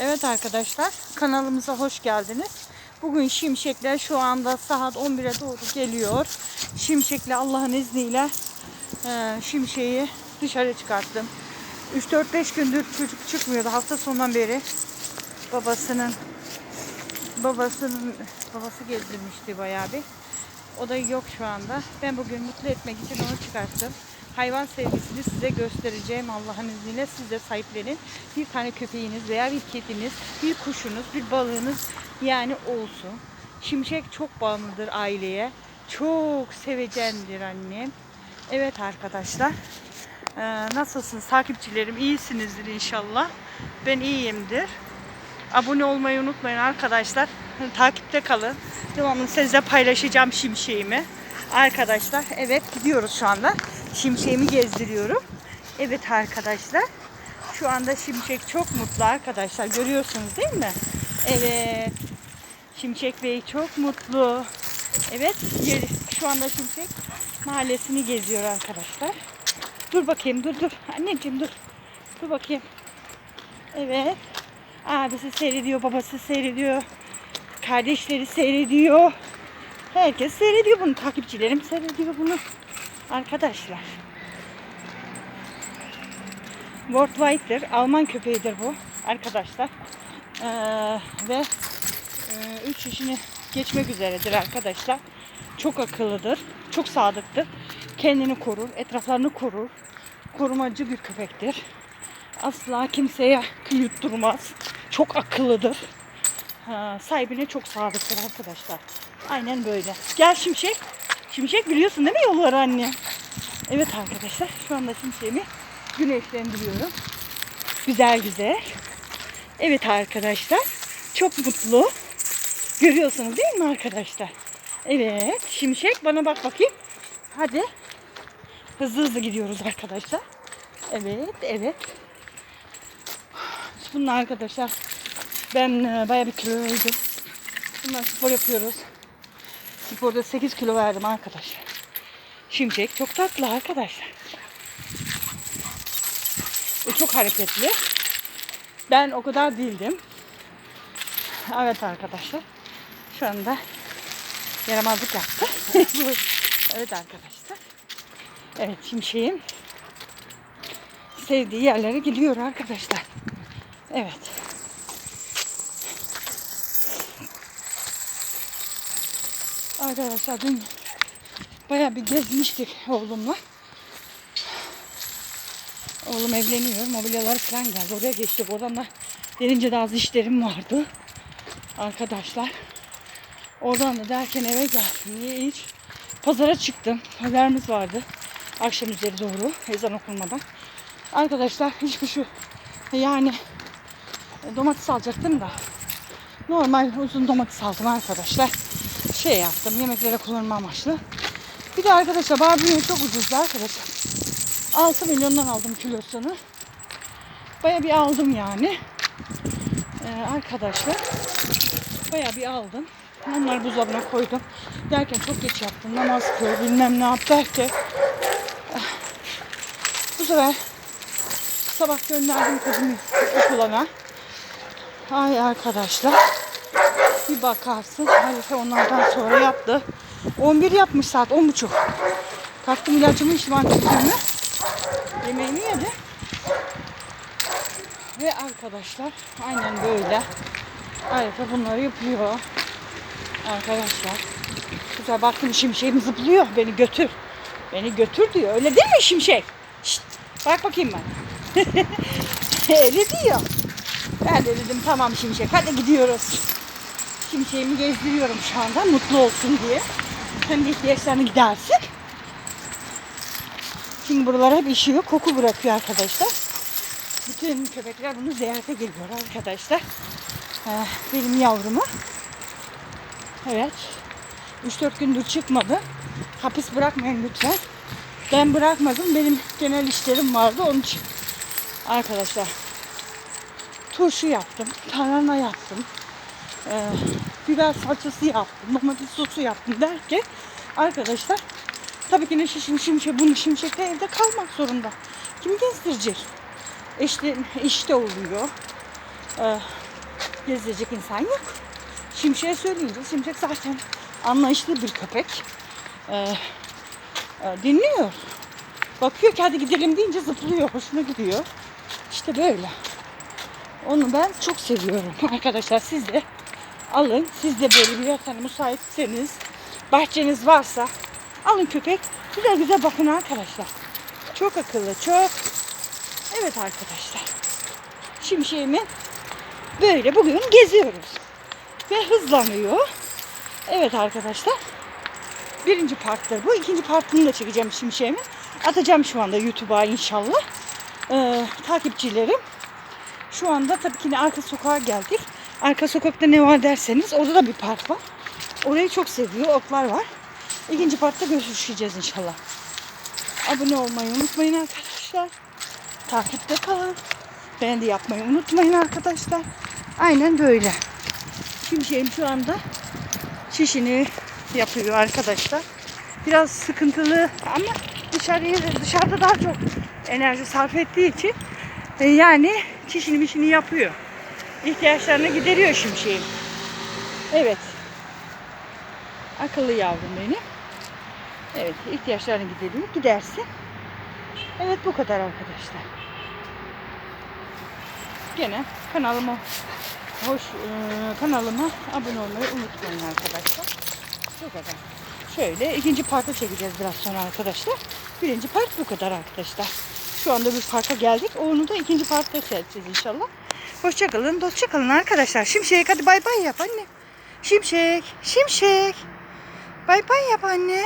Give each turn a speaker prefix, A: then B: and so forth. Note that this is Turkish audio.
A: Evet arkadaşlar kanalımıza hoş geldiniz. Bugün şimşekler şu anda saat 11'e doğru geliyor. Şimşekle Allah'ın izniyle e, şimşeği dışarı çıkarttım. 3-4-5 gündür çocuk çıkmıyordu hafta sonundan beri. Babasının babasının babası gezdirmişti bayağı bir. O da yok şu anda. Ben bugün mutlu etmek için onu çıkarttım. Hayvan sevgisini size göstereceğim Allah'ın izniyle. Siz de sahiplenin. Bir tane köpeğiniz veya bir kediniz, bir kuşunuz, bir balığınız yani olsun. Şimşek çok bağımlıdır aileye. Çok sevecendir annem. Evet arkadaşlar. Ee, nasılsınız takipçilerim? İyisinizdir inşallah. Ben iyiyimdir. Abone olmayı unutmayın arkadaşlar. Takipte kalın. Devamlı sizle paylaşacağım şimşeğimi. Arkadaşlar evet gidiyoruz şu anda. Şimşeğimi gezdiriyorum. Evet arkadaşlar. Şu anda Şimşek çok mutlu arkadaşlar. Görüyorsunuz değil mi? Evet. Şimşek Bey çok mutlu. Evet. Şu anda Şimşek mahallesini geziyor arkadaşlar. Dur bakayım dur dur. Anneciğim dur. Dur bakayım. Evet. Abisi seyrediyor, babası seyrediyor. Kardeşleri seyrediyor. Herkes seyrediyor bunu. Takipçilerim seyrediyor bunu. Arkadaşlar. Worldwide'dir. Alman köpeğidir bu. Arkadaşlar. Ee, ve 3 yaşını geçmek üzeredir arkadaşlar. Çok akıllıdır. Çok sadıktır. Kendini korur. Etraflarını korur. Korumacı bir köpektir. Asla kimseye yutturmaz. Çok akıllıdır. Ha, sahibine çok sadıktır arkadaşlar. Aynen böyle. Gel Şimşek. Şimşek biliyorsun değil mi yolları anne? Evet arkadaşlar şu anda şimşeğimi güneşlendiriyorum. Güzel güzel. Evet arkadaşlar. Çok mutlu. Görüyorsunuz değil mi arkadaşlar? Evet. Şimşek bana bak bakayım. Hadi. Hızlı hızlı gidiyoruz arkadaşlar. Evet, evet. Bununla arkadaşlar ben e, bayağı bir kilo verdim. Bunlar spor yapıyoruz. Sporda 8 kilo verdim arkadaşlar. Şimşek çok tatlı arkadaşlar. O çok hareketli. Ben o kadar değildim. Evet arkadaşlar. Şu anda yaramazlık yaptı. evet arkadaşlar. Evet şimşeğin sevdiği yerlere gidiyor arkadaşlar. Evet. Arkadaşlar dün bayağı bir gezmiştik oğlumla. Oğlum evleniyor. Mobilyalar falan geldi. Oraya geçtik. Oradan da gelince de az işlerim vardı. Arkadaşlar. Oradan da derken eve geldim. Niye hiç? Pazara çıktım. Pazarımız vardı. Akşam üzeri doğru. Ezan okunmadan. Arkadaşlar hiçbir şu yani domates alacaktım da normal uzun domates aldım arkadaşlar. Şey yaptım yemeklere kullanma amaçlı. Bir de arkadaşlar barbunya çok ucuzdu arkadaşlar. 6 milyondan aldım kilosunu. Baya bir aldım yani. Ee, arkadaşlar baya bir aldım. Onları buzdolabına koydum. Derken çok geç yaptım. Namaz kıl bilmem ne yap derken. eh, Bu sefer sabah gönderdim kızımı okuluna. Ay arkadaşlar. Bir bakarsın. Halife onlardan sonra yaptı. 11 yapmış saat 10.30. Kalktım ilacımı içtim antibiyotiğimi. Yemeğimi yedi. Ve arkadaşlar aynen böyle. Halife bunları yapıyor. Arkadaşlar. Güzel baktım şimşeğim zıplıyor. Beni götür. Beni götür diyor. Öyle değil mi şimşek? Şşt, bak bakayım ben. Öyle diyor. Ben de dedim tamam şimşek hadi gidiyoruz. Şimşeğimi gezdiriyorum şu anda mutlu olsun diye. Hem de ihtiyaçlarını gidersin. Şimdi buralara hep işiyor. Koku bırakıyor arkadaşlar. Bütün köpekler bunu ziyarete geliyor arkadaşlar. Ee, benim yavrumu. Evet. 3-4 gündür çıkmadı. Hapis bırakmayın lütfen. Ben bırakmadım. Benim genel işlerim vardı onun için. Arkadaşlar. Turşu yaptım. Tarhana yaptım. Ee, biber salçası yaptım. Domates sosu yaptım derken arkadaşlar tabii ki ne şişim şimşek bunu şimşekte evde kalmak zorunda. Kim gezdirecek? İşte, işte oluyor. e, gezecek insan yok. Şimşek'e söyleyince Şimşek zaten anlayışlı bir köpek. E, e, dinliyor. Bakıyor ki hadi gidelim deyince zıplıyor. Hoşuna gidiyor. İşte böyle. Onu ben çok seviyorum. Arkadaşlar siz de alın. Siz de böyle bir yatağına müsaitseniz bahçeniz varsa alın köpek. Güzel güzel bakın arkadaşlar. Çok akıllı, çok. Evet arkadaşlar. Şimşeğimi böyle bugün geziyoruz. Ve hızlanıyor. Evet arkadaşlar. Birinci parttır bu. İkinci partını da çekeceğim şimşeğimi. Atacağım şu anda YouTube'a inşallah. Ee, takipçilerim. Şu anda tabii ki arka sokağa geldik. Arka sokakta ne var derseniz orada da bir park var. Orayı çok seviyor. Otlar var. İkinci parkta görüşeceğiz inşallah. Abone olmayı unutmayın arkadaşlar. Takipte kalın. Beğendi yapmayı unutmayın arkadaşlar. Aynen böyle. Şimşeğim şu anda çişini yapıyor arkadaşlar. Biraz sıkıntılı ama dışarıya dışarıda daha çok enerji sarf ettiği için e, yani çişini mişini yapıyor. İhtiyaçlarını gideriyor şimşeğim. Evet. Akıllı yavrum benim. Evet ihtiyaçlarını gideriyor. Gidersin. Evet bu kadar arkadaşlar. Gene kanalıma hoş e, kanalıma abone olmayı unutmayın arkadaşlar. Bu kadar. Şöyle ikinci parka çekeceğiz biraz sonra arkadaşlar. Birinci park bu kadar arkadaşlar. Şu anda bir parka geldik. Onu da ikinci parkta seyredeceğiz inşallah. Hoşçakalın, dostçakalın arkadaşlar. Şimşek hadi bay bay yap anne. Şimşek, şimşek. Bay bay yap anne.